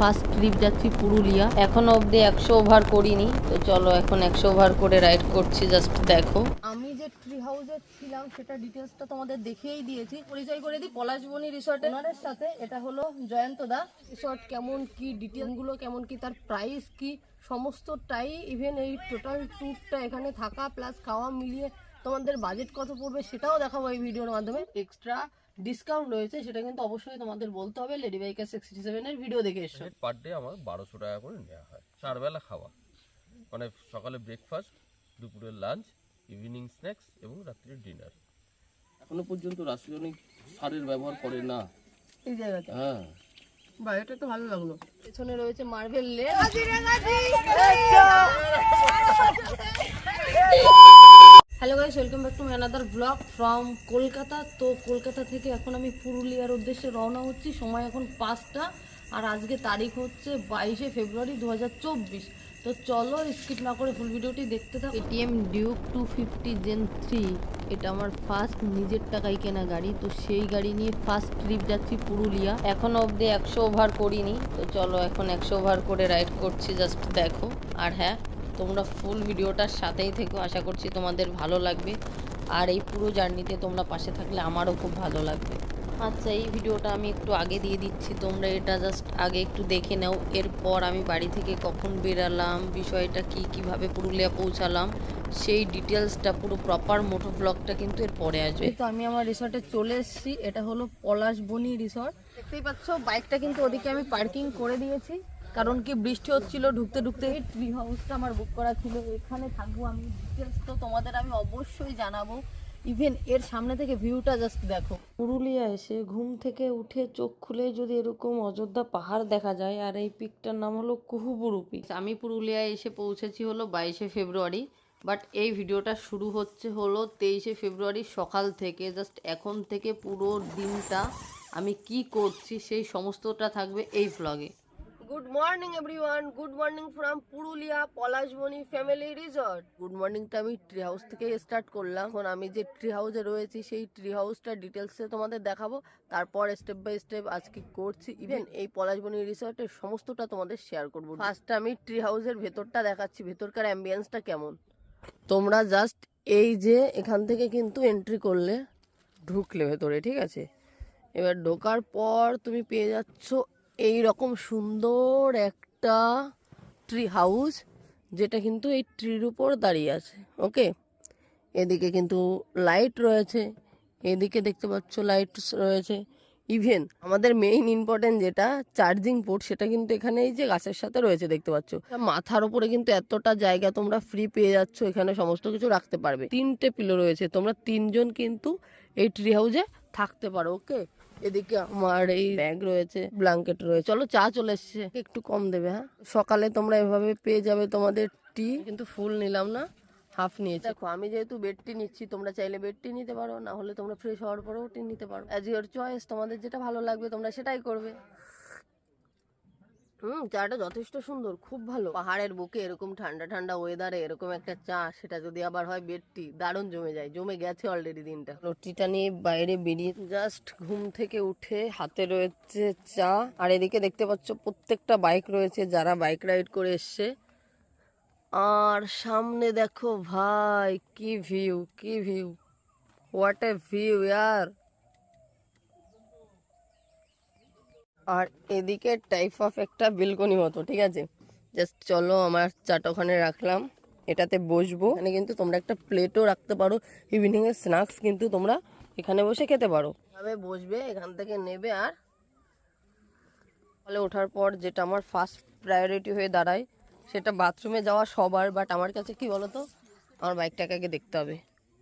First trip যাচ্ছি পুরুলিয়া। এখনও অবধি একশো ওভার করিনি, তো চলো এখন একশো ওভার করে রাইড করছি জাস্ট দেখো। আমি যে ট্রি হাউসে ছিলাম, সেটা ডিটেলসটা তোমাদের দেখিয়েই দিয়েছি। পরিচয় করে দিই, পলাশবনি রিসর্ট ওনারের সাথে এটা হলো জয়ন্ত দা। রিসর্ট কেমন কি ডিটেলসগুলো কেমন কি, তার প্রাইস কি, সমস্তটাই ইভেন এই টোটাল ট্যুরটা এখানে থাকা প্লাস খাওয়া মিলিয়ে তোমাদের বাজেট কত পড়বে সেটাও দেখাবো এই ভিডিওর মাধ্যমে। এক্সট্রা ডিসকাউন্ট রয়েছে সেটা কিন্তু অবশ্যই তোমাদের বলতে হবে। লেডি বাইকার সিক্সটি সেভেনের ভিডিও দেখে এসো। পার ডে আমার বারোশো টাকা করে নেওয়া হয়। চার বেলা খাওয়া। মানে সকালে ব্রেকফাস্ট দুপুরের লাঞ্চ ইভিনিং স্ন্যাক্স এবং রাত্রির ডিনার এখনও পর্যন্ত রাসায়নিক সারের ব্যবহার করে না। এই জায়গাতে। হ্যাঁ। বা এটা তো ভালো লাগল। পেছনে রয়েছে marble lake welcome back to my another blog from Kolkata তো কলকাতা থেকে এখন আমি পুরুলিয়ার উদ্দেশ্যে রওনা হচ্ছি। সময় এখন পাঁচটা আর আজকে তারিখ হচ্ছে বাইশে ফেব্রুয়ারি দু হাজার চব্বিশ। তো চলো স্কিপ না করে ফুল ভিডিওটি দেখতে থাকো। ATM Duke two fifty gen three এটা আমার ফার্স্ট নিজের টাকায় কেনা গাড়ি। তো সেই গাড়ি নিয়ে ফার্স্ট ট্রিপ যাচ্ছি পুরুলিয়া। এখনও অবধি একশো ওভার করিনি। তো চলো এখন একশো ওভার করে রাইড করছি জাস্ট দেখো। আর হ্যাঁ তোমরা ফুল ভিডিওটার সাথেই থেকো, আশা করছি তোমাদের ভালো লাগবে। আর এই পুরো জার্নিতে তোমরা পাশে থাকলে আমারও খুব ভালো লাগবে। আচ্ছা এই ভিডিওটা আমি একটু আগে দিয়ে দিচ্ছি, তোমরা এটা জাস্ট আগে একটু দেখে নাও। এরপর আমি বাড়ি থেকে কখন বেরালাম, বিষয়টা কি, কীভাবে পুরুলিয়া পৌঁছালাম, সেই ডিটেলসটা পুরো প্রপার মোটো ব্লগটা কিন্তু এর পরে আসবে। তো আমি আমার রিসর্টে চলে এসেছি, এটা হলো পলাশবনি রিসর্ট দেখতেই পাচ্ছ বাইকটা কিন্তু ওদিকে আমি পার্কিং করে দিয়েছি। কারণ কি বৃষ্টি হচ্ছিল ঢুকতে ঢুকতে। এই ট্রি হাউসটা আমার বুক করা ছিল এখানে থাকব আমি ডিটেলস তো তোমাদের আমি অবশ্যই জানাব। ইভেন এর সামনে থেকে ভিউটা জাস্ট দেখো। পুরুলিয়া এসে ঘুম থেকে উঠে চোখ খুলে যদি এরকম অযোধ্যা পাহাড় দেখা যায় আর এই পিকটার নাম হলো কুহুবুরু পিক। আমি পুরুলিয়ায় এসে পৌঁছেছি হলো বাইশে ফেব্রুয়ারি বাট এই ভিডিওটা শুরু হচ্ছে হলো তেইশে ফেব্রুয়ারি সকাল থেকে। জাস্ট এখন থেকে পুরো দিনটা আমি কি করছি সেই সমস্তটা থাকবে এই ভ্লগে good morning everyone good morning from Purulia Palashbani family resort good মর্নিংটা আমি ট্রি হাউস থেকে স্টার্ট করলাম। এখন আমি যে ট্রি হাউসে রয়েছি, সেই ট্রি হাউসটা ডিটেলসে তোমাদের দেখাবো। তারপর স্টেপ বাই স্টেপ আজকে করছি। ইভেন এই পলাশবনি রিসর্টের সমস্তটা তোমাদের শেয়ার করব। ফার্স্ট আমি ট্রি হাউসের ভেতরটা দেখাচ্ছি। ভেতরকার অ্যাম্বিয়েন্সটা কেমন? তোমরা জাস্ট এই যে এখান থেকে কিন্তু এন্ট্রি করলে ঢুকলে ভেতরে, ঠিক আছে? এবার ঢোকার পর তুমি পেয়ে যাচ্ছ এই রকম সুন্দর একটা ট্রি হাউস যেটা কিন্তু এই ট্রির উপর দাঁড়িয়ে আছে ওকে এদিকে কিন্তু লাইট রয়েছে, এদিকে দেখতে পাচ্ছ লাইট রয়েছে। ইভেন আমাদের মেইন ইম্পর্টেন্ট যেটা চার্জিং পোর্ট সেটা কিন্তু এখানে এই যে গাছের সাথে রয়েছে দেখতে পাচ্ছ। মাথার উপরে কিন্তু এতটা জায়গা তোমরা ফ্রি পেয়ে যাচ্ছ, এখানে সমস্ত কিছু রাখতে পারবে। তিনটে পিলো রয়েছে, তোমরা তিনজন কিন্তু এই ট্রি হাউসে থাকতে পারো ওকে এদিকে আমার এই ব্যাগ রয়েছে ব্ল্যাঙ্কেট রয়েছে। চলো, চা চলে এসছে। একটু কম দেবে হ্যাঁ? সকালে তোমরা এভাবে পেয়ে যাবে তোমাদের টি কিন্তু ফুল নিলাম না হাফ নিয়েছি। দেখো, আমি যেহেতু বেডটি নিচ্ছি, তোমরা চাইলে বেডটি নিতে পারো, না হলে তোমরা ফ্রেশ হওয়ার পরেও টি নিতে পারো। অ্যাজ ইউর চয়েস তোমাদের যেটা ভালো লাগবে, তোমরা সেটাই করবে। হুম, চাটা যথেষ্ট সুন্দর, খুব ভালো। পাহাড়ের বুকে এরকম ঠান্ডা ঠান্ডা ওয়েদারে এরকম একটা চা, সেটা যদি আবার হয় বেড টি দারুণ জমে যায়, জমে গেছে অলরেডি দিনটা। রুটিটা নিয়ে বাইরে বেরিয়ে জাস্ট ঘুম থেকে উঠে হাতে রয়েছে চা, আর এদিকে দেখতে পাচ্ছ প্রত্যেকটা বাইক রয়েছে যারা বাইক রাইড করে এসছে। আর সামনে দেখো, ভাই, কি ভিউ কি ভিউ হোয়াট এ ভিউ ইয়ার আর এদিকে টাইপ অফ একটা বেলকনি মতো, ঠিক আছে? জাস্ট চলো আমার চাটা ওখানে রাখলাম, এটাতে বসবো। এখানে কিন্তু তোমরা একটা প্লেটও রাখতে পারো ইভিনিং এর স্ন্যাক্স কিন্তু তোমরা এখানে বসে খেতে পারো। এভাবে বসবে, এখান থেকে নেবে আর ফলে ওঠার পর যেটা আমার ফার্স্ট প্রায়োরিটি হয়ে দাঁড়ায়, সেটা বাথরুমে যাওয়া সবার বাট আমার কাছে কি বলতো? আমার বাইকটাকে আগে দেখতে হবে।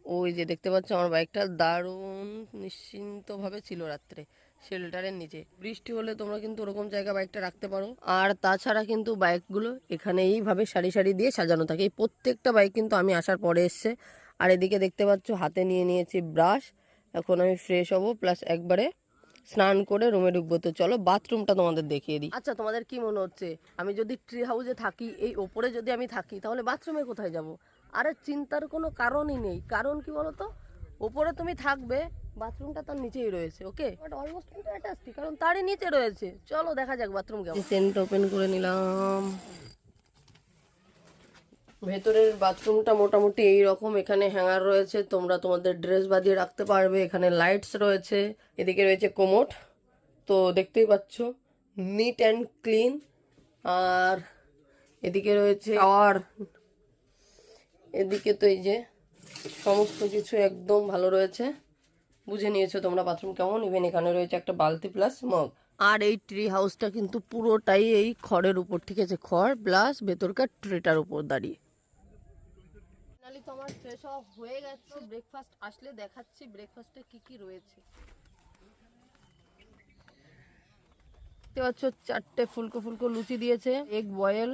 ওই যে দেখতে পাচ্ছ আমার বাইকটা দারুণ নিশ্চিন্তভাবে ছিল রাত্রে। শেল্টারের নিচে। বৃষ্টি হলে তোমরা কিন্তু ওরকম জায়গা বাইকটা রাখতে পারো। আর তাছাড়া কিন্তু বাইকগুলো এখানে এইভাবে সারি সারি দিয়ে সাজানো থাকে। এই প্রত্যেকটা বাইক কিন্তু আমি আসার পরে এসছে। আর এদিকে দেখতে পাচ্ছ হাতে নিয়ে নিয়েছি ব্রাশ এখন আমি ফ্রেশ হব প্লাস একবারে স্নান করে রুমে ঢুকবো। তো চলো বাথরুমটা তোমাদের দেখিয়ে দিই। আচ্ছা তোমাদের কি মনে হচ্ছে? আমি যদি ট্রি হাউসে থাকি এই ওপরে যদি আমি থাকি তাহলে বাথরুমে কোথায় যাব? আরে চিন্তার কোনো কারণই নেই। কারণ কি বলতো? ওপরে তুমি থাকবে বাথরুমটা তার নিচেই রয়েছে ওকে? বাট অলমোস্ট কিন্তু অ্যাটাচড কারণ তারই নিচে রয়েছে। চলো দেখা যাক বাথরুম কেমন। সেন্ট ওপেন করে নিলাম। ভেতরের বাথরুমটা মোটামুটি এই রকম এখানে হ্যাঙ্গার রয়েছে তোমরা তোমাদের ড্রেস বাঁধিয়ে রাখতে পারবে এখানে লাইটস রয়েছে এদিকে রয়েছে কোমোট তো দেখতেই পাচ্ছ নিট অ্যান্ড ক্লিন আর এদিকে রয়েছে শাওয়ার এদিকে তো এই যে সমস্ত কিছু একদম ভালো রয়েছে। বুঝে নিয়েছো তোমরা বাথরুম কেমন? ইভেন এখানে রয়েছে একটা বালতি প্লাস মগ আর এই ট্রি হাউসটা কিন্তু পুরোটাই এই খড়ের উপর, ঠিক আছে? খড় প্লাস ভেতরকার ট্রেটার উপর দাঁড়িয়ে। ফাইনালি তো আমার ফ্রেশ অফ হয়ে গেছে। ব্রেকফাস্ট আসলে দেখাচ্ছি ব্রেকফাস্টে কি কি রয়েছে। চারটে ফুলকো ফুলকো লুচি দিয়েছে egg boil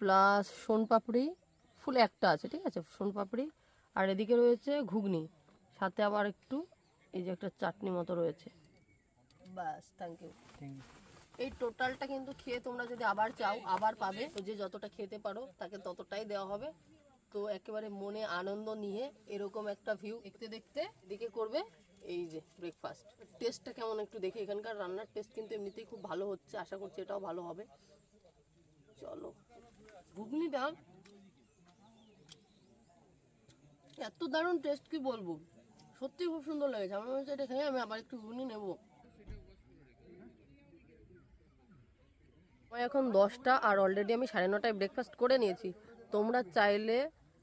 plus soan papdi. ফুল একটা আছে, ঠিক আছে? সোন পাপড়ি। আর এদিকে রয়েছে ঘুগনি। সাথে আবার একটু এই যে একটা চাটনি মতো রয়েছে। বাস থ্যাংক ইউ এই টোটালটা কিন্তু খেয়ে তোমরা যদি আবার চাও আবার পাবে তো যে যতটা খেতে পারো তাকে ততটাই দেওয়া হবে। তো একেবারে মনে আনন্দ নিয়ে এরকম একটা ভিউ দেখতে দেখতে এদিকে করবে এই যে ব্রেকফাস্ট টেস্টটা কেমন একটু দেখি এখানকার রান্নার টেস্ট কিন্তু এমনিতেই খুব ভালো হচ্ছে আশা করছি এটাও ভালো হবে। চলো। ঘুগনি ঘুগনিটা এত দারুণ টেস্ট কি বলব? সত্যি খুব সুন্দর লেগেছে। আমার মনে হচ্ছে এটা খেয়ে আমি আবার একটু ঘুগনি নেব। এখন দশটা আর অলরেডি আমি সাড়ে নটায় ব্রেকফাস্ট করে নিয়েছি। তোমরা চাইলে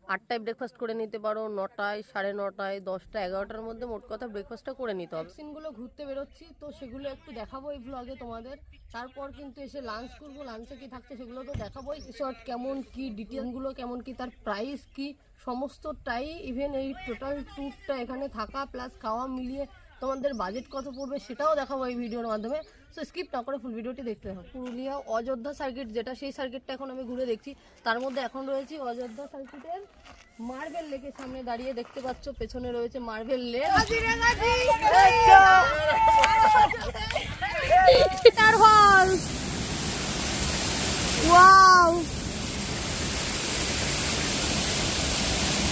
আটটায় ব্রেকফাস্ট করে নিতে পারো, নটায়, সাড়ে নটায়, দশটা, এগারোটার মধ্যে মোট কথা ব্রেকফাস্টটা করে নিতে হবে। সিনগুলো ঘুরতে বেরোচ্ছি, তো সেগুলো একটু দেখাবো এই ব্লগে তোমাদের। তারপর কিন্তু এসে লাঞ্চ করব লাঞ্চে কি থাকছে সেগুলো তো দেখাবোই। রিসর্ট কেমন কি ডিটেলগুলো কেমন কি, তার প্রাইস কি, সমস্তটাই ইভেন এই টোটাল ট্যুরটা এখানে থাকা প্লাস খাওয়া মিলিয়ে তোমাদের বাজেট কত পড়বে সেটাও দেখাবো এই ভিডিওর মাধ্যমে। সো স্কিপ না করে ফুল ভিডিওটি দেখতে হবে। পুরুলিয়া অযোধ্যা সার্কিট যেটা সেই সার্কিটটা এখন আমি ঘুরে দেখছি, তার মধ্যে এখন রয়েছে অযোধ্যা সার্কিটের মার্বেল লেকের সামনে দাঁড়িয়ে দেখতে পাচ্ছ, পেছনে রয়েছে মার্বেল লেক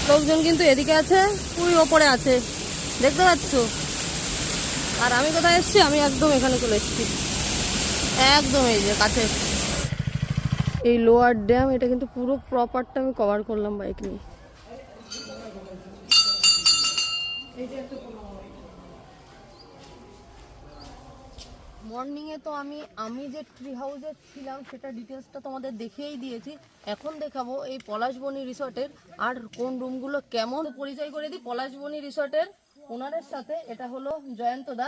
লোকজন কিন্তু এদিকে আছে ওই ওপরে আছে। দেখতে পাচ্ছ? আর আমি কোথায় এসেছি? আমি একদম এখানে চলে এসেছি। একদম এই যে কাছে। এই লোয়ার ড্যাম এটা কিন্তু পুরো প্রপারটা আমি কভার করলাম বাইক নিয়ে। মর্নিংয়ে তো আমি আমি যে ট্রি হাউসে ছিলাম সেটা ডিটেলসটা তোমাদের দেখিয়েই দিয়েছি। এখন দেখাবো এই পলাশবনি রিসর্টের আর কোন রুমগুলো কেমন পরিচয় করে দিই। পলাশবনি রিসর্টের ওনারের সাথে এটা হলো জয়ন্ত দা।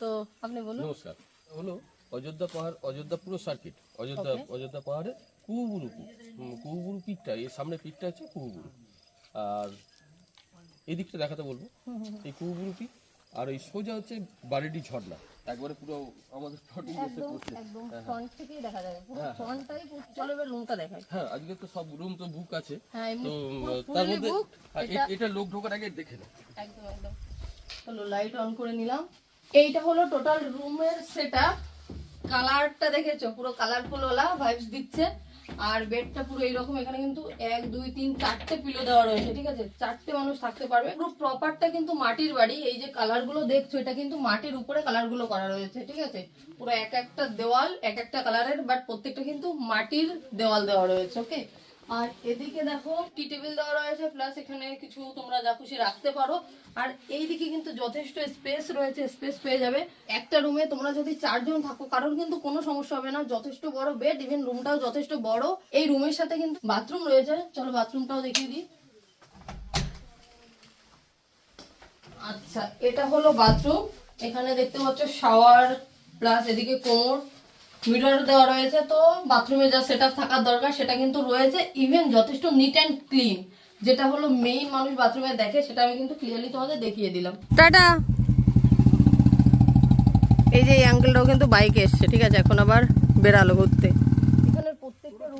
তো আপনি বলুন। নমস্কার। হলো অযোধ্যা পাহাড় অযোধ্যা পুরো সার্কিট অযোধ্যা অযোধ্যা পাহাড়ে হুম, কুহুবুরু পিকটা এর সামনে পিকটা হচ্ছে কুহুবুরু আর এই দিকটা দেখাতে বলব। এই কুহুবুরু পিক আর এই সোজা হচ্ছে বারেডি ঝর্ণা। একবারে পুরো আমাদের এসে একদম পড়ছে। একদম ফ্রন্ট থেকেই দেখা যাবে পুরো ফ্রন্টটাই চলো এবার রুমটা দেখাই। হ্যাঁ আজকে তো সব রুম তো বুক আছে। হ্যাঁ তো তার মধ্যে। হ্যাঁ, এটা লোক ঢোকার আগে দেখে নাও। একদম একদম। চলো লাইট অন করে নিলাম। এইটা হলো টোটাল রুমের সেটআপ কালারটা দেখেছ? পুরো কালারফুল ওলা ভাইবস দিচ্ছে। আর বেডটা পুরো এইরকম। এখানে কিন্তু এক, দুই, তিন, চারটে পিলো দেওয়া রয়েছে, ঠিক আছে? চারটে মানুষ থাকতে পারবে। পুরো প্রপারটা কিন্তু মাটির বাড়ি। এই যে কালারগুলো দেখছ, এটা কিন্তু মাটির উপরে কালারগুলো করা রয়েছে, ঠিক আছে? পুরো এক একটা দেওয়াল এক একটা কালারের বাট প্রত্যেকটা কিন্তু মাটির দেওয়াল দেওয়া রয়েছে ওকে আর এদিকে দেখো টি টেবিল দেওয়া রয়েছে প্লাস এখানে কিছু তোমরা যা খুশি রাখতে পারো। আর এইদিকে কিন্তু যথেষ্ট স্পেস রয়েছে স্পেস পেয়ে যাবে। একটা রুমে তোমরা যদি চারজন থাকো, কারোর কিন্তু কোনো সমস্যা হবে না। যথেষ্ট বড় বেড ইভেন রুমটাও যথেষ্ট বড়। এই রুমের সাথে কিন্তু বাথরুম রয়েছে। চলো বাথরুমটাও দেখিয়ে দিই। আচ্ছা এটা হলো বাথরুম এখানে দেখতে পাচ্ছ শাওয়ার প্লাস এদিকে কোমর। মিরর দেওয়া রয়েছে, তো বাথরুমে যা সেট থাকার দরকার সেটা কিন্তু রয়েছে। ইভেন যথেষ্ট নিট অ্যান্ড ক্লিন যেটা হলো মেইন মানুষ বাথরুমে দেখে, সেটা আমি কিন্তু ক্লিয়ারলি তোমাদের দেখিয়ে দিলাম। টাটা! এই যে এই আঙ্কেলটাও কিন্তু বাইকে এসছে, ঠিক আছে? এখন আবার বেরালো ঘুরতে।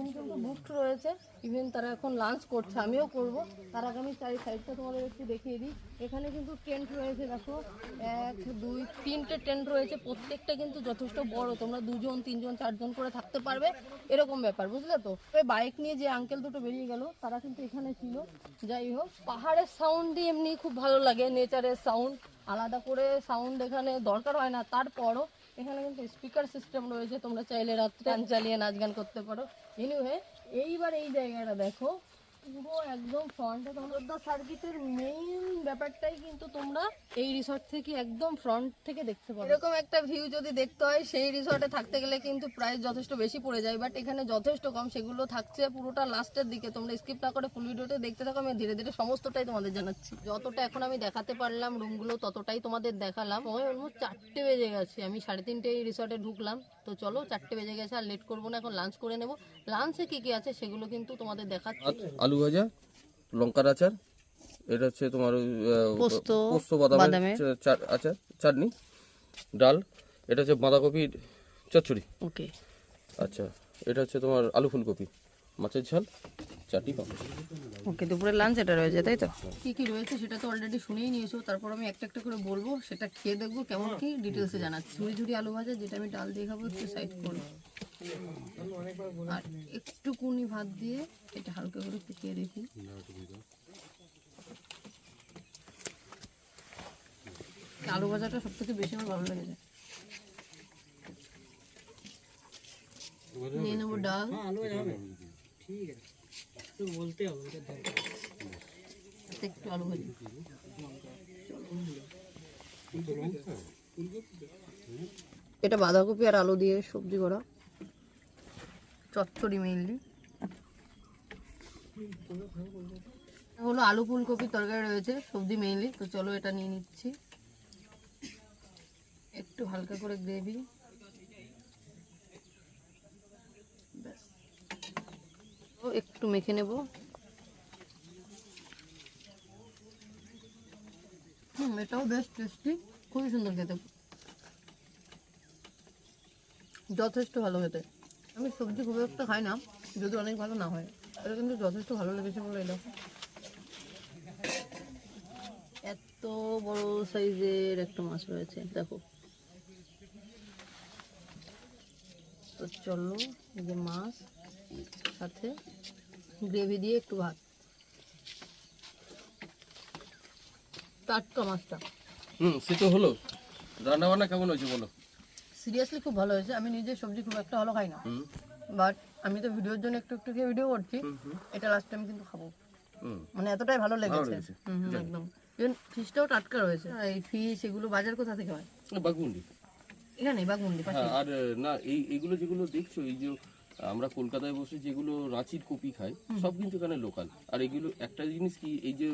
এখানের কিন্তু বুকড রয়েছে। ইভেন তারা এখন লাঞ্চ করছে, আমিও করব। তার আগে আমি চারি সাইডটা তোমাদের একটু দেখিয়ে দিই। এখানে কিন্তু টেন্ট রয়েছে, দেখো। এক, দুই, তিনটে টেন্ট রয়েছে। প্রত্যেকটা কিন্তু যথেষ্ট বড়। তোমরা দুজন, তিনজন, চারজন করে থাকতে পারবে। এরকম ব্যাপার, বুঝলে তো? ওই বাইক নিয়ে যে আঙ্কেল দুটো বেরিয়ে গেল, তারা কিন্তু এখানে ছিল। যাই হোক, পাহাড়ের সাউন্ডই এমনি খুব ভালো লাগে নেচারের সাউন্ড আলাদা করে সাউন্ড এখানে দরকার হয় না। তারপরও এখানে কিন্তু স্পিকার সিস্টেম রয়েছে, তোমরা চাইলে রাত্রে গান চালিয়ে নাচ গান করতে পারো। এনিওয়ে এইবার এই জায়গাটা দেখো। পুরো একদম ফ্রন্টে তোমরা সার্কিটের মেইন ব্যাপারটাই কিন্তু তোমরা এই রিসর্ট থেকে একদম ফ্রন্ট থেকে দেখতে পাবে। এরকম একটা ভিউ যদি দেখতে হয়, সেই রিসর্টে থাকতে গেলে কিন্তু প্রাইস যথেষ্ট বেশি পড়ে যায়। বাট এখানে যথেষ্ট কম, সেগুলো থাকছে পুরোটা লাস্টের দিকে। তোমরা স্কিপ না করে ফুল ভিডিওতে দেখতে থাকো, আমি ধীরে ধীরে সমস্তটাই তোমাদের জানাচ্ছি। যতটা এখন আমি দেখাতে পারলাম রুমগুলো ততটাই তোমাদের দেখালাম। সময় অলমোস্ট চারটে বেজে গেছে। আমি সাড়ে তিনটে এই রিসর্টে ঢুকলাম। তো চলো চারটে বেজে গেছে আর লেট করব না এখন লাঞ্চ করে নেব। লাঞ্চে কি কি আছে সেগুলো কিন্তু তোমাদের দেখাচ্ছি। আলু ভাজা লঙ্কার আচার এটা হচ্ছে তোমার ওই, পোস্ত, পোস্ত বাদামের আচার চাটনি ডাল এটা হচ্ছে বাঁধাকপির চচ্চড়ি। ওকে। আচ্ছা এটা হচ্ছে তোমার আলু ফুলকপি। মাছের ঝাল চাটনি ওকে দুপুরে লাঞ্চ এটা রয়েছে তাই তো? কি কি রয়েছে সেটা তো অলরেডি শুনেই নিয়েছো তারপর আমি একটা একটা করে বলব সেটা খেয়ে দেখব কেমন কি ডিটেলসে জানাচ্ছি। ঝুড়ি ঝুড়ি আলু ভাজা যেটা আমি ডাল দিয়ে খাব একটু সাইড করব আর একটুকুনি ভাত দিয়ে এটা হালকা করে ফুটিয়ে দেখি। আলু ভাজাটা সব থেকে বেশি আমার ভালো লেগেছে। নিয়ে নেব ডাল। সাথে একটু আলু ভাজি। এটা বাঁধাকপি আর আলু দিয়ে সবজি করা। চচ্চড়ি মেইনলি হলো আলু ফুলকপির তরকারি রয়েছে, সবজি মেইনলি তো চলো এটা নিয়ে নিচ্ছি। একটু হালকা করে গ্রেভি। একটু মেখে নেব। হুম এটাও বেশ টেস্টি খুবই সুন্দর খেতে। যথেষ্ট ভালো খেতে। আমি সবজি খুব একটা খাই না যদি অনেক ভালো না হয়। এটা কিন্তু যথেষ্ট ভালো লেগেছে বলে দেখো। এত বড় সাইজের একটা মাছ রয়েছে দেখো। তো চলো এই যে মাছ। সাথে গ্রেভি দিয়ে একটু ভাত। টাটকা মাছটা। হুম সে তো হলো। রান্না বান্না কেমন হয়েছে বলো? সিরিয়াসলি খুব ভালো হয়েছে। আমি নিজে সবজি খুব একটা ভালো খাই না। বাট আমি তো ভিডিওর জন্য একটু একটু খেয়ে ভিডিও করছি। এটা লাস্ট টাইম কিন্তু খাব। মানে এতটাই ভালো লেগেছে। একদম। ফিশটাও টাটকা রয়েছে। এই ফিশ এগুলো বাজার কোথা থেকে হয়? বাগুন্ডি এখানে বাগমুন্ডি পাশে হ্যাঁ আর না এই এগুলো যেগুলো দেখছ এই যে আমরা কলকাতায় বসে যেগুলো রাঁচির কপি খাই সব কিন্তু এখানে লোকাল আর এগুলো একটা জিনিস কি এই যে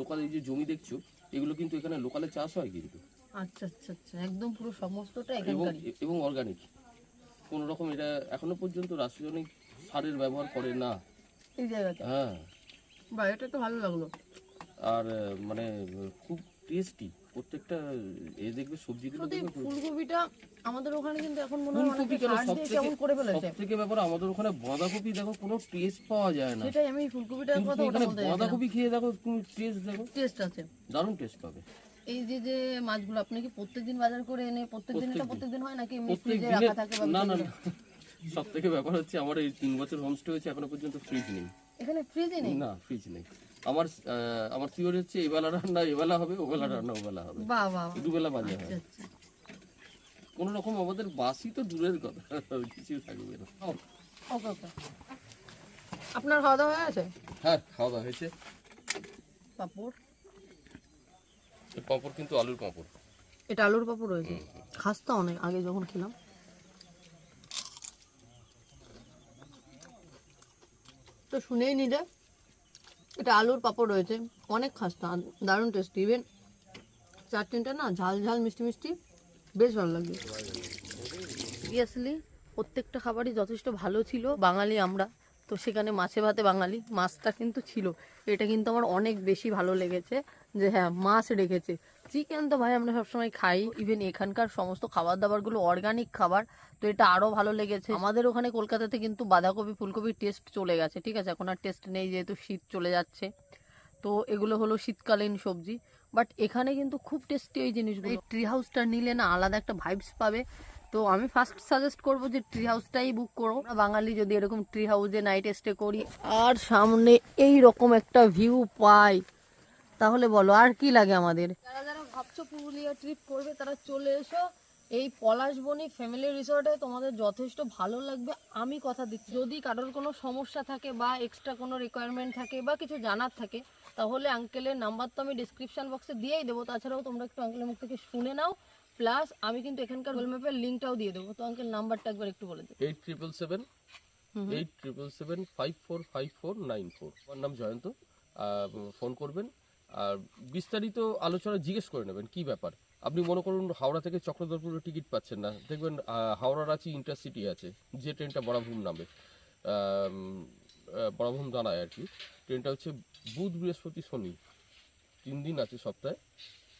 লোকাল এই যে জমি দেখছ এগুলো কিন্তু এখানে লোকালে চাষ হয় কিন্তু। আচ্ছা আচ্ছা আচ্ছা একদম পুরো সমস্তটা এবং এবং অর্গানিক কোনো রকম এটা এখনও পর্যন্ত রাসায়নিক সারের ব্যবহার করে না। এই জায়গাটা হ্যাঁ। বা এটা তো ভালো লাগল। আর মানে খুব টেস্টি প্রত্যেকটা এ দেখবে সবজিগুলো দেখবে ফুলকপিটা আমাদের ওখানে কিন্তু এখন মনে হয় অনেকে কেন? সার দিয়ে কেমন করে ফেলেছে? থেকে ব্যাপার আমাদের ওখানে বাঁধাকপি দেখো কোনো টেস্ট পাওয়া যায় না। সেটাই আমি ফুলকপিটার কথা তুমি ওটা বলতে বাঁধাকপি খেয়ে দেখো তুমি টেস্ট দেখো। টেস্ট আছে। দারুণ টেস্ট পাবে। এই যে যে মাছগুলো আপনি কি প্রত্যেকদিন বাজার করে এনে প্রত্যেকদিন এটা প্রত্যেকদিন হয় নাকি এমনি ফ্রিজে রাখা থাকে না না সব থেকে ব্যাপার হচ্ছে আমার এই তিন বছর হোমস্টে হয়েছে এখনও পর্যন্ত ফ্রিজ নেই। এখানে ফ্রিজ নেই? না ফ্রিজ নেই। আমার আমার থিওরি হচ্ছে এবেলা রান্না এবেলা হবে ওবেলা রান্না ওবেলা হবে। বাহ বাহ বাহ। দুবেলা বাজে হয়। আচ্ছা আচ্ছা। কোনো রকম আমাদের বাসি তো দূরের কথা কিছু থাকবে না। আপনার খাওয়া দাওয়া হয়ে গেছে? হ্যাঁ খাওয়া দাওয়া হয়েছে। পাপড়? এই পাঁপড় কিন্তু আলুর পাঁপড়। এটা আলুর পাপড় রয়েছে? খাস্তা অনেক আগে যখন খেলাম। তো শুনেই নিলে। এটা আলুর পাপড় রয়েছে। অনেক খাস্তা, দারুণ টেস্টি ইভেন চাটনিটা না, ঝাল ঝাল, মিষ্টি মিষ্টি। বেশ ভালো লাগে প্রত্যেকটা খাবারই যথেষ্ট ভালো ছিল, বাঙালি আমরা। তো সেখানে মাছে ভাতে বাঙালি, মাছটা কিন্তু ছিল। এটা কিন্তু আমার অনেক বেশি ভালো লেগেছে যে হ্যাঁ মাছ রেখেছে। চিকেন তো ভাই আমরা সবসময় খাই। ইভেন এখানকার সমস্ত খাবার দাবারগুলো অর্গানিক খাবার, তো এটা আরও ভালো লেগেছে। আমাদের ওখানে কলকাতাতে কিন্তু বাঁধাকপি, ফুলকপির টেস্ট চলে গেছে, ঠিক আছে? এখন আর টেস্ট নেই, যেহেতু শীত চলে যাচ্ছে। তো এগুলো হলো শীতকালীন সবজি। বাট এখানে কিন্তু খুব টেস্টি ওই জিনিসগুলো। এই ট্রি হাউসটা নিলে না আলাদা একটা ভাইবস পাবে। তো আমি ফার্স্ট সাজেস্ট করব যে ট্রি হাউসটাই বুক করো। বাঙালি যদি এরকম ট্রি হাউসে নাইট স্টে করি, আর সামনে এই রকম একটা ভিউ পাই, তাহলে বলো, আর কি লাগে আমাদের? যারা যারা ভাবছ পুরুলিয়া ট্রিপ করবে তারা চলে এসো। এই পলাশবনি ফ্যামিলি রিসর্টে তোমাদের যথেষ্ট ভালো লাগবে। আমি কথা দিচ্ছি যদি কারোর কোনো সমস্যা থাকে বা এক্সট্রা কোনো রিকোয়ারমেন্ট থাকে বা কিছু জানার থাকে তাহলে আঙ্কেলের নাম্বার তো আমি ডিসক্রিপশন বক্সে দিয়েই দেবো। তাছাড়াও তোমরা একটু আঙ্কেলের মুখ থেকে শুনে নাও। প্লাস আমি কিন্তু এখানকার গুগল ম্যাপের লিঙ্কটাও দিয়ে দেবো। তো আঙ্কেল নাম্বারটা একবার একটু বলে দিই eight triple seven eight triple seven five four five four nine four আমার নাম জয়ন্ত। ফোন করবেন। আর বিস্তারিত আলোচনা জিজ্ঞেস করে নেবেন কি ব্যাপার? আপনি মনে করুন হাওড়া থেকে চক্রধরপুরের টিকিট পাচ্ছেন না। দেখবেন আহ, হাওড়ার আছে ইন্টারসিটি আছে যে ট্রেনটা বরাভূম নামে। বরাভূম দাঁড়ায় আর কি। ট্রেনটা হচ্ছে বুধ বৃহস্পতি শনি। তিন দিন আছে সপ্তাহে।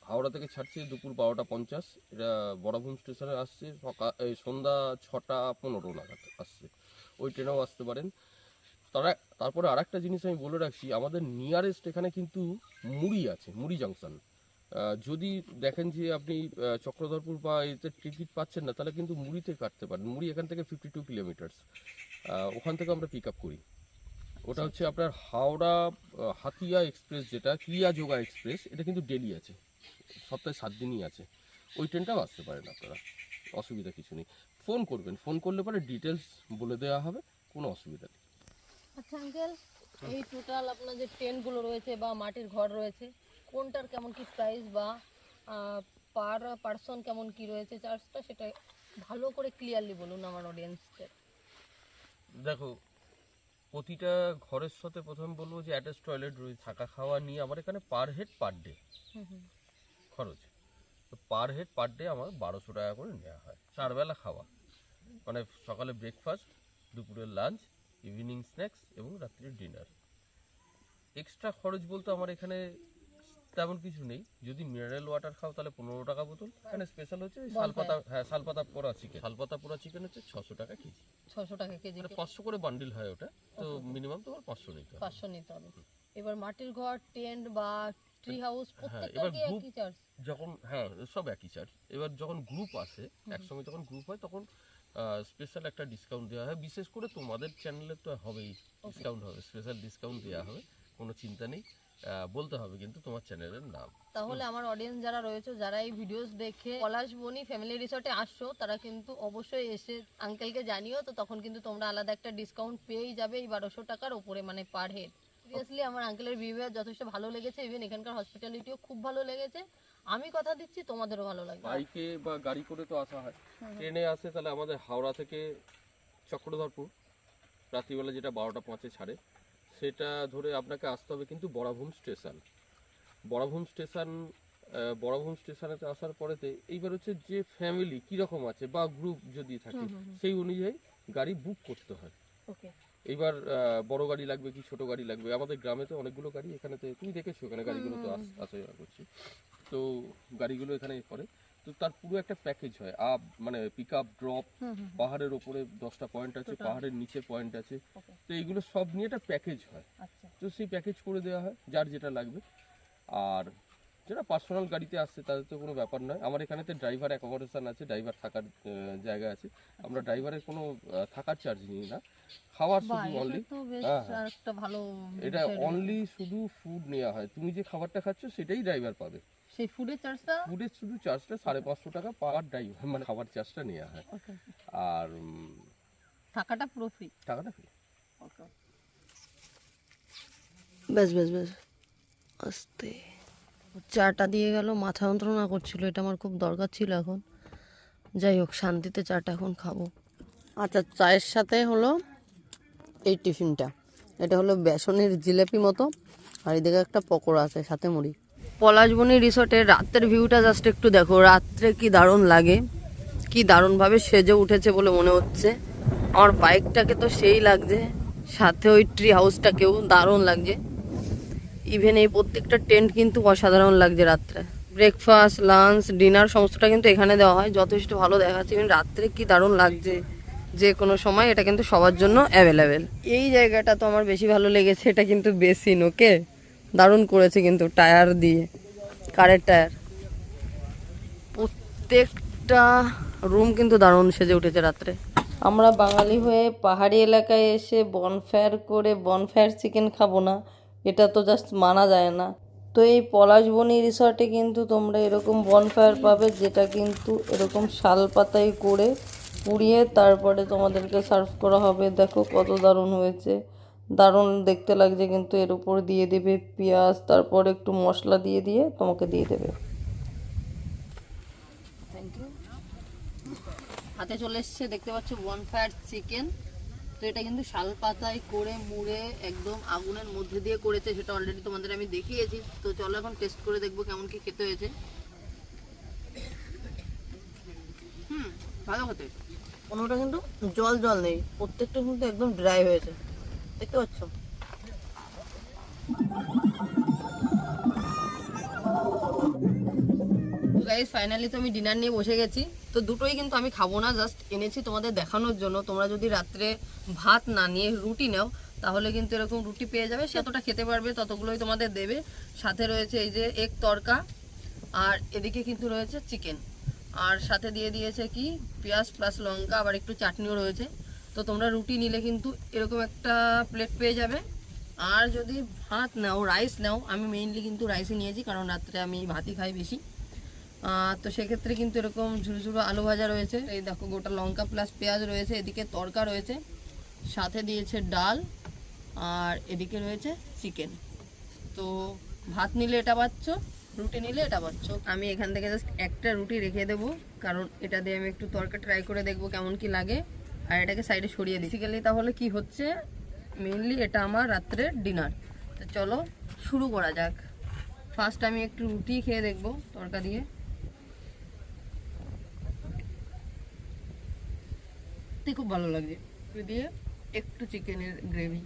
হাওড়া থেকে ছাড়ছে দুপুর বারোটা পঞ্চাশ। এটা বরাভূম স্টেশনে আসছে সকাল সন্ধ্যা ছটা পনেরো নাগাদ আসছে। ওই ট্রেনেও আসতে পারেন। তারা, তারপরে আর একটা জিনিস আমি বলে রাখছি, আমাদের নিয়ারেস্ট এখানে কিন্তু মুড়ি আছে, মুড়ি জাংশন যদি দেখেন যে আপনি চক্রধরপুর বা এতে টিকিট পাচ্ছেন না, তাহলে কিন্তু মুড়িতে কাটতে পারেন। মুড়ি এখান থেকে ফিফটি টু কিলোমিটার্স ওখান থেকে আমরা পিক আপ করি। ওটা হচ্ছে আপনার হাওড়া হাতিয়া এক্সপ্রেস যেটা ক্রিয়া যোগা এক্সপ্রেস এটা কিন্তু ডেলি আছে। সপ্তাহে সাত দিনই আছে। ওই ট্রেনটাও আসতে পারেন আপনারা। অসুবিধা কিছু নেই। ফোন করবেন। ফোন করলে পরে ডিটেলস বলে দেওয়া হবে। কোনো অসুবিধা নেই। আচ্ছা আঙ্কেল এই টোটাল আপনার যে টেন্টগুলো রয়েছে বা মাটির ঘর রয়েছে কোনটার কেমন কি প্রাইস বা পার পার্সন কেমন কি রয়েছে? চার্জটা সেটা ভালো করে ক্লিয়ারলি বলুন আমার অডিয়েন্সকে দেখো প্রতিটা ঘরের সাথে প্রথম বলব যে অ্যাটাচ টয়লেট রয়েছে থাকা খাওয়া নিয়ে আমার এখানে পার হেড পার ডে খরচ। তো পার হেড পার ডে আমার বারোশো টাকা করে নেওয়া হয়। চারবেলা খাওয়া। মানে সকালে ব্রেকফাস্ট দুপুরের লাঞ্চ ইভিনিং স্ন্যাক্স এবং রাত্রির ডিনার এক্সট্রা খরচ বলতে আমার এখানে তেমন কিছু নেই। যদি মিনারেল ওয়াটার খাও তাহলে পনেরো টাকা বোতল। এখানে স্পেশাল হচ্ছে শালপাতা হ্যাঁ শালপাতা পোড়া চিকেন শালপাতা পোড়া চিকেন হচ্ছে ছশো টাকা কেজি। ছশো টাকা কেজি মানে পাঁচশো করে বান্ডিল হয় ওটা। তো মিনিমাম তোমার পাঁচশো নিতে হবে। পাঁচশো নিতে হবে। এবার মাটির ঘর টেন্ট বা ট্রি হাউস প্রত্যেকটা এবার কি একই চার্জ যখন হ্যাঁ সব একই চার্জ এবার যখন গ্রুপ আসে একসঙ্গে যখন গ্রুপ হয় তখন স্পেশাল একটা ডিসকাউন্ট দেওয়া হয়। বিশেষ করে তোমাদের চ্যানেলে তো হবেই। ডিসকাউন্ট হবে স্পেশাল ডিসকাউন্ট দেওয়া হবে। কোনো চিন্তা নেই। বলতে হবে কিন্তু তোমার চ্যানেলের নাম। তাহলে আমার অডিয়েন্স যারা রয়েছে যারা এই ভিডিওস দেখে পলাশ বনি ফ্যামিলি রিসর্টে আসছো তারা কিন্তু অবশ্যই এসে আঙ্কেলকে জানিও তো তখন কিন্তু তোমরা আলাদা একটা ডিসকাউন্ট পেয়েই যাবে এই বারোশো টাকার উপরে মানে পার হেড সিরিয়াসলি আমার আঙ্কেলের বিহেভিয়ার যথেষ্ট ভালো লেগেছে ইভেন এখানকার হসপিটালিটিও খুব ভালো লেগেছে। আমি কথা দিচ্ছি তোমাদেরও ভালো লাগবে। বাইকে বা গাড়ি করে তো আসা হয়। ট্রেনে আসে তাহলে আমাদের হাওড়া থেকে চক্রধরপুর রাত্রিবেলা যেটা বারোটা পাঁচে ছাড়ে সেটা ধরে আপনাকে আসতে হবে কিন্তু বরাভূম স্টেশন। বরাভূম স্টেশন আহ, বরাভূম স্টেশনেতে আসার পরেতে এইবার হচ্ছে যে ফ্যামিলি কীরকম আছে বা গ্রুপ যদি থাকে সেই অনুযায়ী গাড়ি বুক করতে হয়। ওকে এইবার বড় গাড়ি লাগবে কি ছোট গাড়ি লাগবে? আমাদের গ্রামে তো অনেকগুলো গাড়ি এখানেতে তুমি দেখেছ এখানে গাড়িগুলো তো আস- আসা যাওয়া করছে। তো গাড়িগুলো এখানে করে তো তার পুরো একটা প্যাকেজ হয়। আপ মানে পিক আপ ড্রপ পাহাড়ের ওপরে দশটা পয়েন্ট আছে পাহাড়ের নিচে পয়েন্ট আছে। তো এইগুলো সব নিয়ে একটা প্যাকেজ হয়। আচ্ছা। তো সেই প্যাকেজ করে দেওয়া হয় যার যেটা লাগবে। আর যারা পার্সোনাল গাড়িতে আসছে তাদের তো কোনো ব্যাপার নয়। আমার এখানেতে ড্রাইভার অ্যাকোমোডেশন আছে ড্রাইভার থাকার জায়গা আছে। আমরা ড্রাইভারের কোনো থাকার চার্জ নিই না। খাওয়ার শুধু অনলি এটা হ্যাঁ, হ্যাঁ। ভালো এটা অনলি শুধু ফুড নেওয়া হয়। তুমি যে খাবারটা খাচ্ছ সেটাই ড্রাইভার পাবে। সেই ফুডের চার্জটা ফুডের শুধু চার্জটা সাড়ে পাঁচশো টাকা পার ড্রাইভার মানে খাবার চার্জটা নেওয়া হয়। ওকে আর টাকাটা পুরো ফ্রি টাকাটা। ওকে বেশ বেশ বেশ আস্তে। চাটা দিয়ে গেল মাথা যন্ত্রণা করছিল এটা আমার খুব দরকার ছিল এখন। যাই হোক শান্তিতে চাটা এখন খাব। আচ্ছা চায়ের সাথে হলো এই টিফিনটা। এটা হলো বেসনের জিলেপি মতো আর এদিকে একটা পকোড়া আছে সাথে মুড়ি। পলাশবনি রিসোর্টের রাতের ভিউটা জাস্ট একটু দেখো। রাত্রে কি দারুণ লাগে, কি দারুণভাবে সেজে উঠেছে বলে মনে হচ্ছে। আমার বাইকটাকে তো সেই লাগছে, সাথে ওই ট্রি হাউসটাকেও দারুণ লাগছে। ইভেন এই প্রত্যেকটা টেন্ট কিন্তু অসাধারণ লাগছে রাত্রে। ব্রেকফাস্ট লাঞ্চ ডিনার সমস্তটা কিন্তু এখানে দেওয়া হয়, যথেষ্ট ভালো দেখাচ্ছে। এবং রাত্রে কি দারুণ লাগছে, যে কোনো সময় এটা কিন্তু সবার জন্য অ্যাভেলেবেল এই জায়গাটা তো আমার বেশি ভালো লেগেছে, এটা কিন্তু বেসিন ওকে দারুণ করেছে কিন্তু টায়ার দিয়ে, কারের টায়ার। প্রত্যেকটা রুম কিন্তু দারুণ সেজে উঠেছে রাত্রে। আমরা বাঙালি হয়ে পাহাড়ি এলাকায় এসে বনফায়ার করে বনফায়ার চিকেন খাব না, এটা তো জাস্ট মানা যায় না। তো এই পলাশবনি রিসর্টে কিন্তু তোমরা এরকম বনফায়ার পাবে, যেটা কিন্তু এরকম শাল পাতায় করে পুড়িয়ে তারপরে তোমাদেরকে সার্ভ করা হবে। দেখো কত দারুণ হয়েছে। দারুণ দেখতে লাগছে কিন্তু এর উপর দিয়ে দেবে পেঁয়াজ তারপর একটু মশলা দিয়ে দিয়ে তোমাকে দিয়ে দেবে। থ্যাংক ইউ হাতে চলে এসছে দেখতে পাচ্ছ বনফায়ার চিকেন তো এটা কিন্তু শাল পাতায় করে মুড়ে একদম আগুনের মধ্যে দিয়ে করেছে সেটা অলরেডি তোমাদের আমি দেখিয়েছি। তো চলো এখন টেস্ট করে দেখব কেমন কি খেতে হয়েছে। হুম ভালো খেতে। কোনোটা কিন্তু জল জল নেই প্রত্যেকটা কিন্তু একদম ড্রাই হয়েছে। দেখতে পাচ্ছ? ফাইনালি তো আমি ডিনার নিয়ে বসে গেছি। তো দুটোই কিন্তু আমি খাব না জাস্ট এনেছি তোমাদের দেখানোর জন্য। তোমরা যদি রাত্রে ভাত না নিয়ে রুটি নাও, তাহলে কিন্তু এরকম রুটি পেয়ে যাবে। যতটা খেতে পারবে, ততগুলোই তোমাদের দেবে। সাথে রয়েছে এই যে এক তরকা, আর এদিকে কিন্তু রয়েছে চিকেন আর সাথে দিয়ে দিয়েছে কি? পেঁয়াজ প্লাস লঙ্কা, আবার একটু চাটনিও রয়েছে। তো তোমরা রুটি নিলে কিন্তু এরকম একটা প্লেট পেয়ে যাবে। আর যদি ভাত নাও রাইস নাও, আমি মেইনলি কিন্তু রাইসই নিয়েছি, কারণ রাত্রে আমি ভাতই খাই বেশি। তো সেক্ষেত্রে কিন্তু এরকম ঝুড়ো ঝুড়ো আলু ভাজা রয়েছে। এই দেখো, গোটা লঙ্কা প্লাস পেঁয়াজ রয়েছে, এদিকে তরকা রয়েছে, সাথে দিয়েছে ডাল, আর এদিকে রয়েছে চিকেন তো ভাত নিলে এটা পাচ্ছ, রুটি নিলে এটা পাচ্ছ। আমি এখান থেকে জাস্ট একটা রুটি রেখে দেবো, কারণ এটা দিয়ে আমি একটু তরকা ট্রাই করে দেখব কেমন কি লাগে। আর এটাকে সাইডে সরিয়ে দিই। বেসিক্যালি তাহলে কি হচ্ছে? মেনলি এটা আমার রাত্রের ডিনার তো চলো শুরু করা যাক। ফার্স্ট আমি একটু রুটি খেয়ে দেখব তরকা দিয়ে। খুব ভালো লাগছে দিয়ে একটু চিকেনের গ্রেভি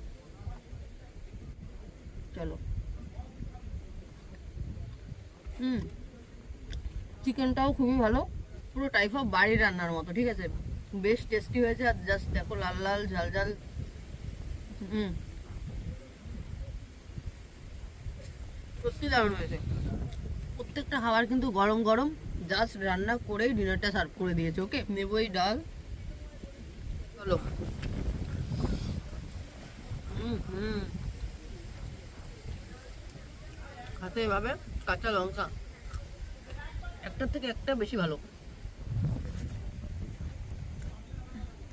চলো। হুম। চিকেনটাও খুবই ভালো। পুরো টাইপ অফ বাড়ির রান্নার মতো, ঠিক আছে? বেশ টেস্টি হয়েছে, আর জাস্ট দেখো লাল লাল, ঝাল ঝাল। হুম। সত্যি দারুণ হয়েছে। প্রত্যেকটা খাবার কিন্তু গরম গরম জাস্ট রান্না করেই ডিনারটা সার্ভ করে দিয়েছে ওকে নেব এই ডাল। চলো। খাতে এভাবে কাঁচা লঙ্কা। একটার থেকে একটা বেশি ভালো।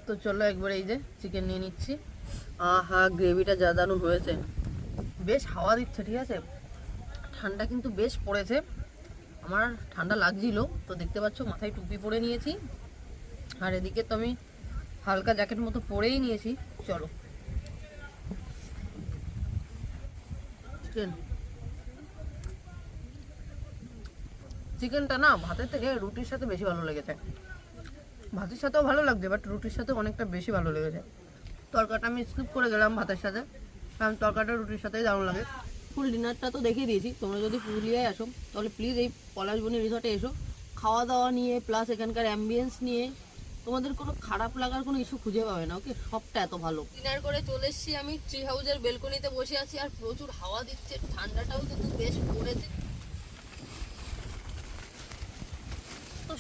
তো চলো একবার এই যে চিকেন নিয়ে নিচ্ছি। আহা গ্রেভিটা যা দারুণ হয়েছে। বেশ হাওয়া দিচ্ছে, ঠিক আছে? ঠান্ডা কিন্তু বেশ পড়েছে। আমার ঠান্ডা লাগছিল, তো দেখতে পাচ্ছ মাথায় টুপি পরে নিয়েছি। আর এদিকে তো আমি হালকা জ্যাকেট মতো পরেই নিয়েছি। চলো। চিকেন চিকেনটা না, ভাতের থেকে রুটির সাথে বেশি ভালো লেগেছে। ভাতের সাথেও ভালো লাগছে বাট রুটির সাথে অনেকটা বেশি ভালো লেগেছে। তরকাটা আমি স্কিপ করে গেলাম ভাতের সাথে কারণ তরকাটা রুটির সাথেই দারুণ লাগে। ফুল ডিনারটা তো দেখিয়ে দিয়েছি তোমরা যদি পুরুলিয়ায় আসো তাহলে প্লিজ এই পলাশবনি রিসর্টে এসো। খাওয়া দাওয়া নিয়ে প্লাস এখানকার অ্যাম্বিয়েন্স নিয়ে তোমাদের কোনো খারাপ লাগার কোনো ইস্যু খুঁজে পাবে না ওকে সবটা এত ভালো। ডিনার করে চলে এসেছি আমি ট্রি হাউসের বেলকনিতে বসে আছি আর প্রচুর হাওয়া দিচ্ছে ঠান্ডাটাও কিন্তু বেশ পড়েছে।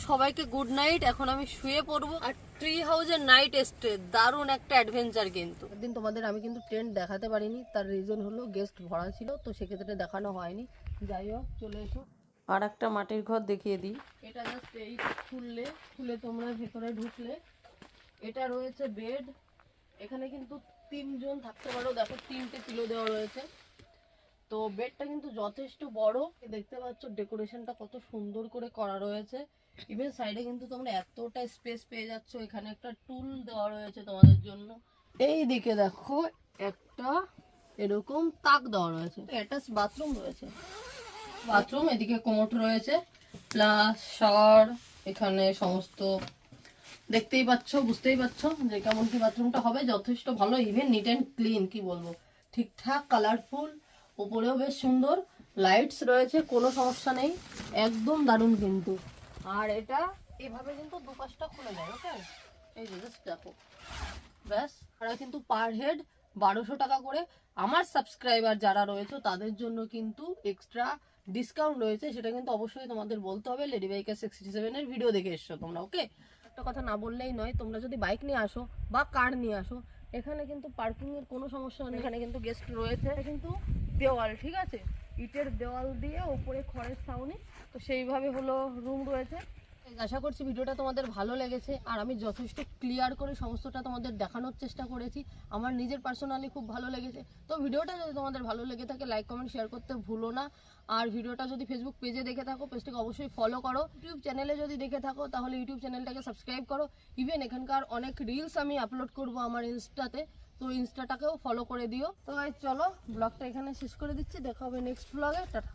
সবাইকে গুড নাইট এখন আমি শুয়ে পড়ব। আর ট্রি হাউসের নাইট স্টে দারুণ একটা অ্যাডভেঞ্চার কিন্তু। একদিন তোমাদের আমি কিন্তু টেন্ট দেখাতে পারিনি তার রিজন হলো গেস্ট ভরা ছিল তো সেক্ষেত্রে দেখানো হয়নি। যাই হোক চলে এসো। আর একটা মাটির ঘর দেখিয়ে দিই। এটা জাস্ট এই খুললে খুলে তোমরা ভেতরে ঢুকলে। এটা রয়েছে বেড এখানে কিন্তু তিনজন থাকতে পারো। দেখো তিনটে পিলো দেওয়া রয়েছে। তো বেডটা কিন্তু যথেষ্ট বড়। দেখতে পাচ্ছ ডেকোরেশনটা কত সুন্দর করে করা রয়েছে। ইভেন সাইডে কিন্তু তোমরা এতটা স্পেস পেয়ে যাচ্ছ, এখানে একটা টুল দেওয়া রয়েছে তোমাদের জন্য। এই দিকে দেখো, একটা এরকম তাক দেওয়া রয়েছে। অ্যাটাচ বাথরুম রয়েছে। বাথরুম এদিকে কোমোট রয়েছে। প্লাস শাওয়ার এখানে সমস্ত দেখতেই পাচ্ছ, বুঝতেই পাচ্ছ যে কেমন কি বাথরুমটা হবে। যথেষ্ট ভালো ইভেন নিট অ্যান্ড ক্লিন কি বলব। ঠিকঠাক কালারফুল ওপরেও বেশ সুন্দর। লাইটস রয়েছে, কোনো সমস্যা নেই। একদম দারুণ কিন্তু। আর এটা? এভাবে কিন্তু দুপাশটা খুলে যায় ওকে এই যে জাস্ট দেখো। ব্যাস ওরা কিন্তু পার হেড বারোশো টাকা করে। আমার সাবস্ক্রাইবার যারা রয়েছে তাদের জন্য কিন্তু এক্সট্রা ডিসকাউন্ট রয়েছে। সেটা কিন্তু অবশ্যই তোমাদের বলতে হবে। লেডি বাইকার সিক্সটি সেভেনের ভিডিও দেখে এসছো তোমরা ওকে একটা কথা না বললেই নয় তোমরা যদি বাইক নিয়ে আসো বা কার নিয়ে আসো এখানে কিন্তু পার্কিংয়ের কোনো সমস্যা নেই। এখানে কিন্তু গেস্ট রয়েছে। কিন্তু দেওয়াল ঠিক আছে? ইটের দেওয়াল দিয়ে ওপরে খড়ের ছাউনি তো সেইভাবে হলো রুম রয়েছে। আশা করছি ভিডিওটা তোমাদের ভালো লেগেছে, আর আমি যথেষ্ট ক্লিয়ার করে সমস্তটা তোমাদের দেখানোর চেষ্টা করেছি। আমার নিজের পার্সোনালি খুব ভালো লেগেছে। তো ভিডিওটা যদি তোমাদের ভালো লেগে থাকে লাইক কমেন্ট শেয়ার করতে ভুলো না। আর ভিডিওটা যদি ফেসবুক পেজে দেখে থাকো পেজটাকে অবশ্যই ফলো করো। ইউটিউব চ্যানেলে যদি দেখে থাকো, তাহলে ইউটিউব চ্যানেলটাকে সাবস্ক্রাইব করো। ইভেন এখানকার অনেক রিলস আমি আপলোড করব আমার ইনস্টাতে। তো ইনস্টাটাকেও ফলো করে দিও। তো চলো ব্লগটা এখানে শেষ করে দিচ্ছি। দেখা হবে নেক্সট ব্লগে টাটা।